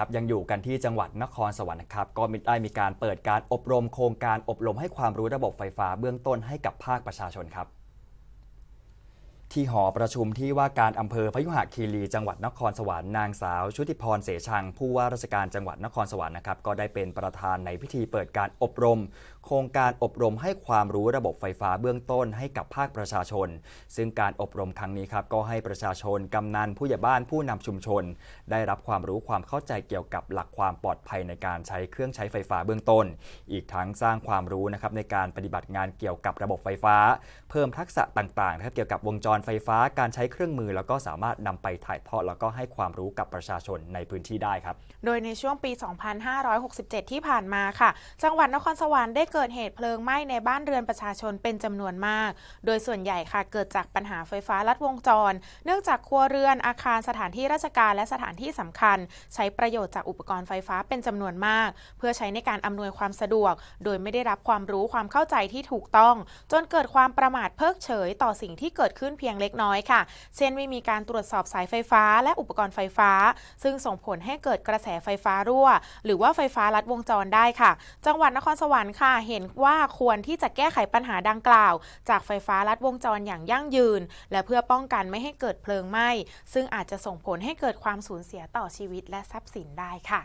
ครับยังอยู่กันที่จังหวัดนครสวรรค์นะครับก็มิได้มีการเปิดการอบรมโครงการอบรมให้ความรู้ระบบไฟฟ้าเบื้องต้นให้กับภาคประชาชนครับ ที่หอประชุมที่ว่าการอำเภอพยุหคีรีจังหวัดนครสวรรค์นางสาว ชุติพรเสชัง ผู้ว่าราชการจังหวัดนครสวรรค์นะครับก็ได้เป็นประธานในพิธีเปิดการอบรม โครงการอบรมให้ความรู้ระบบไฟฟ้าเบื้องต้นให้กับภาคประชาชน ซึ่งการอบรมครั้งนี้ครับก็ให้ประชาชนกำนันผู้ใหญ่บ้านผู้นำชุมชน ได้รับความรู้ความเข้าใจเกี่ยวกับหลักความปลอดภัยในการใช้เครื่องใช้ไฟฟ้าเบื้องต้น อีกทั้งสร้างความรู้นะครับในการปฏิบัติงานเกี่ยวกับระบบไฟฟ้า เพิ่มทักษะต่างๆนะครับเกี่ยวกับวงจรไฟฟ้าการใช้เครื่องมือ แล้วก็สามารถนำไปถ่ายทอดแล้วก็ให้ความรู้กับประชาชนในพื้นที่ได้ครับ โดยในช่วงปี 2567 ที่ผ่านมาค่ะ จังหวัดนครสวรรค์ได้เกิดเหตุเพลิงไหม้ในบ้านเรือนประชาชนเป็นจำนวนมาก โดยส่วนใหญ่ค่ะเกิดจากปัญหาไฟฟ้าลัดวงจร เนื่องจากครัวเรือนอาคารสถานที่ราชการและสถานที่สำคัญ ใช้ประโยชน์จากอุปกรณ์ไฟฟ้าเป็นจำนวนมาก เพื่อใช้ในการอำนวยความสะดวก โดยไม่ได้รับความรู้ความเข้าใจที่ถูกต้อง จนเกิดความประมาทเพิกเฉยต่อสิ่งที่เกิดขึ้นเพียงงเล็กน้อยค่ะ เช่นไม่มีการตรวจสอบสายไฟฟ้าและอุปกรณ์ไฟฟ้า ซึ่งส่งผลให้เกิดกระแสไฟฟ้ารั่ว หรือว่าไฟฟ้าลัดวงจรได้ค่ะ จังหวัดนครสวรรค์ค่ะ เห็นว่าควรที่จะแก้ไขปัญหาดังกล่าว จากไฟฟ้าลัดวงจรอย่างยั่งยืน และเพื่อป้องกันไม่ให้เกิดเพลิงไหม้ซึ่งอาจจะส่งผลให้เกิดความสูญเสียต่อชีวิตและทรัพย์สินได้ค่ะ